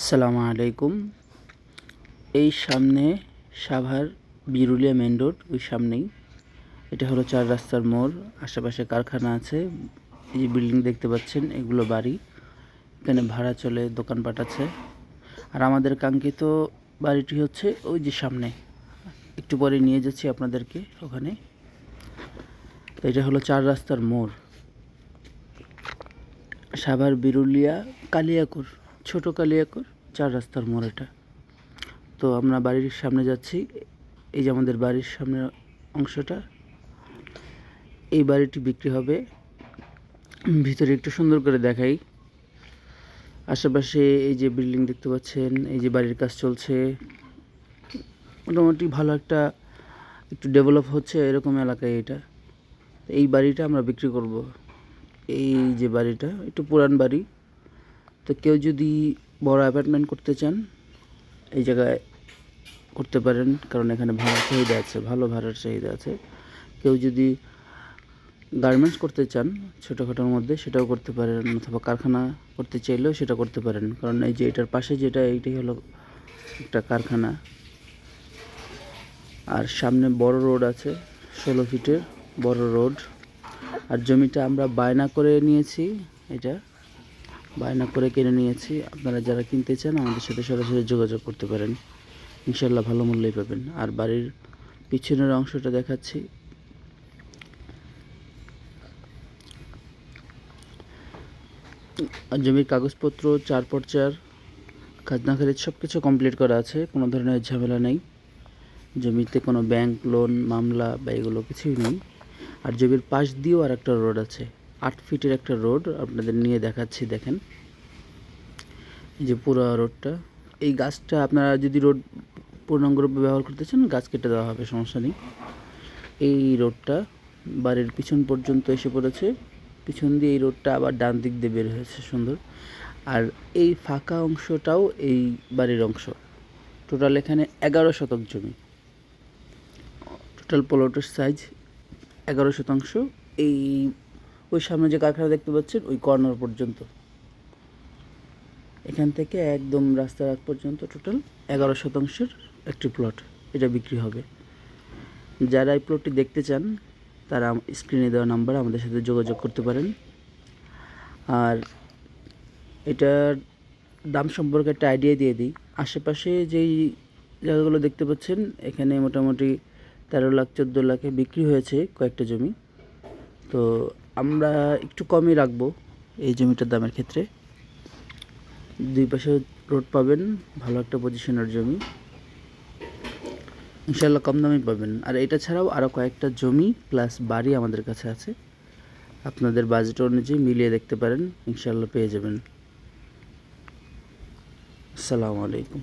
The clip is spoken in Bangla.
আসসালামু আলাইকুম। এই সামনে সাভার বিরুলিয়া মেন রোড, ওই সামনেই। এটা হলো চার রাস্তার মোড়, আশেপাশে কারখানা আছে। এই যে বিল্ডিং দেখতে পাচ্ছেন, এগুলো বাড়ি। এখানে ভাড়া চলে, দোকানপাট আছে। আর আমাদের কাঙ্ক্ষিত বাড়িটি হচ্ছে ওই যে সামনে। একটু পরে নিয়ে যাচ্ছি আপনাদেরকে ওখানে। এটা হলো চার রাস্তার মোড়। সাভার বিরুলিয়া কালিয়াকুর। ছোট কালিয়াকুর চার রাস্তার মোড় এটা। তো আমরা বাড়ির সামনে যাচ্ছি, এই যে আমাদের বাড়ির সামনের অংশটা, এই বাড়িটি বিক্রি হবে। ভিতরে একটু সুন্দর করে দেখাই। আশেপাশে এই যে বিল্ডিং দেখতে পাচ্ছেন, এই যে বাড়ির কাজ চলছে। মোটামুটি ভালো একটা, একটু ডেভেলপ হচ্ছে এরকম এলাকায় এটা। এই বাড়িটা আমরা বিক্রি করব। এই যে বাড়িটা, একটু পুরান বাড়ি। তো কেউ যদি বড় অ্যাপার্টমেন্ট করতে চান, এই জায়গায় করতে পারেন, কারণ এখানে ভাড়ার চাহিদা আছে, ভালো ভাড়ার চাহিদা আছে। কেউ যদি গার্মেন্টস করতে চান, ছোটোখাটোর মধ্যে সেটাও করতে পারেন, অথবা কারখানা করতে চাইলেও সেটা করতে পারেন। কারণ এই যে এটার পাশে যেটা, এইটাই হলো একটা কারখানা। আর সামনে বড় রোড আছে, ষোলো ফিটের বড় রোড। আর জমিটা আমরা বায়না করে নিয়েছি, এটা। বায়না করে কিনে নিয়েছি। আপনারা যারা কিনতে চান, আমাদের সাথে সরাসরি যোগাযোগ করতে পারেন। ইনশাল্লাহ ভালো মূল্যই পাবেন। আর বাড়ির পিছনের অংশটা দেখাচ্ছি। জমির কাগজপত্র চার পর চার খাজনা খারিজ সব কিছু কমপ্লিট করা আছে। কোনো ধরনের ঝামেলা নেই। জমিতে কোনো ব্যাংক লোন, মামলা বা এগুলো কিছুই নেই। আর জমির পাশ দিয়েও আর একটা রোড আছে। আট ফিটের একটা রোড, আপনাদের নিয়ে দেখাচ্ছি, দেখেন। যে পুরো রোডটা। এই গাছটা আপনারা যদি রোড পূর্ণাঙ্গরূপে ব্যবহার করতে চান, গাছ কেটে দেওয়া হবে, সমস্যা নেই। এই রোডটা বাড়ির পিছন পর্যন্ত এসে পড়েছে। পিছন দিয়ে এই রোডটা আবার ডান দিক দিয়ে বের হয়েছে, সুন্দর। আর এই ফাঁকা অংশটাও এই বাড়ির অংশ। টোটাল এখানে এগারো শতক জমি। টোটাল প্লটের সাইজ এগারো শতাংশ। এই ওই সামনে যে কারখানা দেখতে পাচ্ছেন, ওই কর্নার পর্যন্ত। এখান থেকে একদম রাস্তার আগ পর্যন্ত টোটাল এগারো শতাংশের একটি প্লট এটা বিক্রি হবে। যারা এই প্লটটি দেখতে চান, তারা স্ক্রিনে দেওয়া নাম্বার আমাদের সাথে যোগাযোগ করতে পারেন। আর এটার দাম সম্পর্কে একটা আইডিয়া দিয়ে দিই। আশেপাশে যেই জায়গাগুলো দেখতে পাচ্ছেন, এখানে মোটামুটি তেরো লাখ, চোদ্দ লাখে বিক্রি হয়েছে কয়েকটা জমি। তো আমরা একটু কমই রাখব। এই জমিটার দামের ক্ষেত্রে। দুই পাশে রোড পাবেন, ভালো একটা পজিশনের জমি। ইনশাল্লাহ কম দামে পাবেন। আর এটা ছাড়াও আরও কয়েকটা জমি প্লাস বাড়ি আমাদের কাছে আছে। আপনাদের বাজেট অনুযায়ী মিলিয়ে দেখতে পারেন ইনশাল্লাহ পেয়ে যাবেন। আসসালামু আলাইকুম।